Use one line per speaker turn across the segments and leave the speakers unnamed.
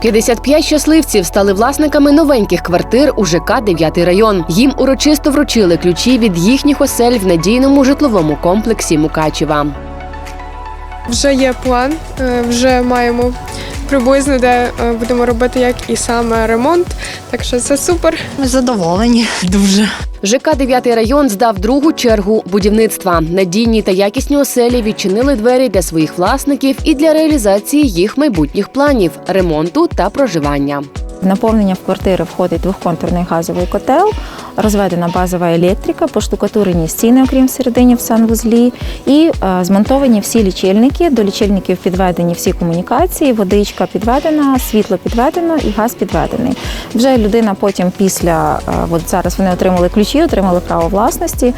55 щасливців стали власниками новеньких квартир у ЖК «9 район. Їм урочисто вручили ключі від їхніх осель в надійному житловому комплексі Мукачева.
Вже є план, е, вже маємо приблизно, де е, будемо робити як і саме ремонт. Так що це супер.
Ми задоволені дуже.
ЖК «9 район здав другу чергу будівництва. Надійні та якісні оселі відчинили двері для своїх власників і для реалізації їх майбутніх планів ремонту та проживання.
В наповнення в квартири входить двохконтурний газовий котел, розведена базова електрика, поштукатурені стіни, окрім всередині в санвузлі, і е, змонтовані всі лічильники. До лічильників підведені всі комунікації, водичка підведена, світло підведено і газ підведений. Вже людина потім після е, от зараз вони отримали ключі, отримали право власності.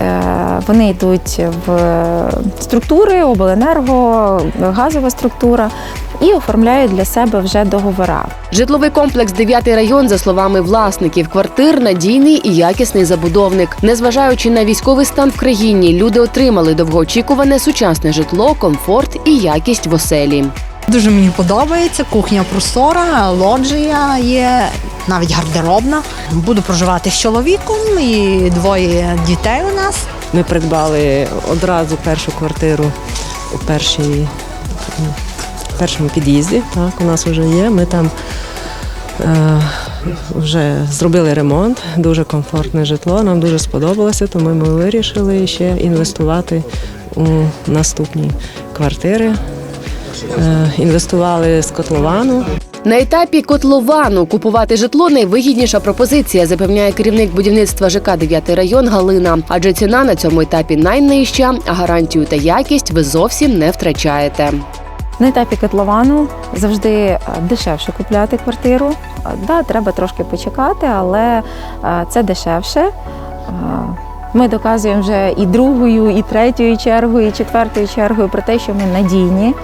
Е, Вони йдуть в структури, обленерго, газова структура і оформляють для себе вже договора.
Житловий комплекс «9 район, за словами власників квартир, надійний і якісний забудовник. Незважаючи на військовий стан в країні, люди отримали довгоочікуване сучасне житло, комфорт і якість в оселі.
Дуже мені подобається. Кухня простора, лоджія є, навіть гардеробна. Буду проживати з чоловіком і двоє дітей у нас.
Ми придбали одразу першу квартиру у першій, першому під'їзді. Так, у нас вже є. Ми там е, вже зробили ремонт, дуже комфортне житло. Нам дуже сподобалося, тому ми вирішили ще інвестувати у наступні квартири. Е, інвестували з котловану.
На етапі котловану купувати житло найвигідніша пропозиція, запевняє керівник будівництва ЖК «9 район Галина. Адже ціна на цьому етапі найнижча, а гарантію та якість ви зовсім не втрачаєте.
На етапі котловану завжди е, дешевше купляти квартиру. Е, Да, треба трошки почекати, але е, це дешевше. Ми доказуємо вже і другою, і третьою чергою, і четвертою чергою про те, що ми надійні,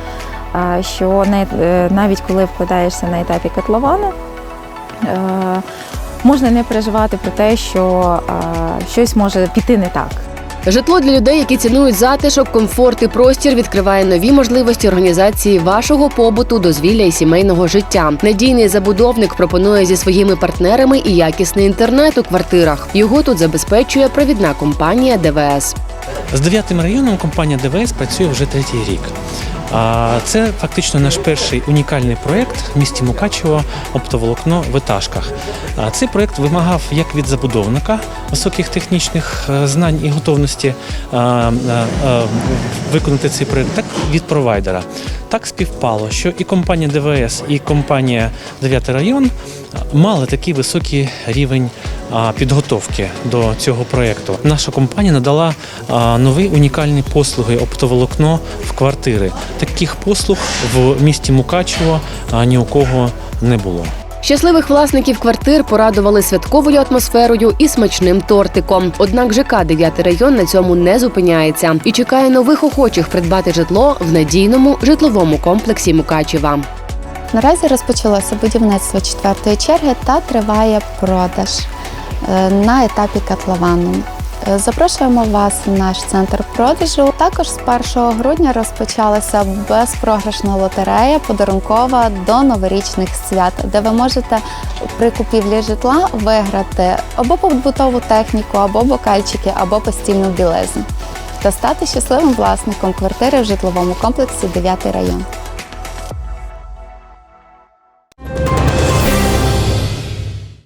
що е, навіть коли вкладаєшся на етапі котловану, е, можна не переживати про те, що щось може піти не так.
Житло для людей, які цінують затишок, комфорт і простір, відкриває нові можливості організації вашого побуту, дозвілля і сімейного життя. Надійний забудовник пропонує зі своїми партнерами і якісний інтернет у квартирах. Його тут забезпечує провідна компанія ДВС.
З дев'ятим районом компанія ДВС працює вже третій рік. Це фактично наш перший унікальний проєкт в місті Мукачево оптоволокно в етажках. Цей проєкт вимагав як від забудовника високих технічних е, знань і готовності виконати цей проєкт, так і від провайдера. Так співпало, що і компанія ДВС, і компанія 9 район мали такий високий рівень підготовки до цього проєкту. Наша компанія надала нові унікальні послуги оптоволокно в квартири. Таких послуг в місті Мукачево ні у кого не було.
Щасливих власників квартир порадували святковою атмосферою і смачним тортиком. Однак ЖК 9 район на цьому не зупиняється і чекає нових охочих придбати житло в надійному житловому комплексі Мукачева.
Наразі розпочалося будівництво четвертої черги та триває продаж на етапі котловану. Е, Запрошуємо вас в наш центр продажу. Також з 1 грудня розпочалася безпрограшна лотерея подарункова до новорічних свят, де ви можете при купівлі житла виграти або побутову техніку, або бокальчики, або постільну білизну та стати щасливим власником квартири в житловому комплексі 9 район.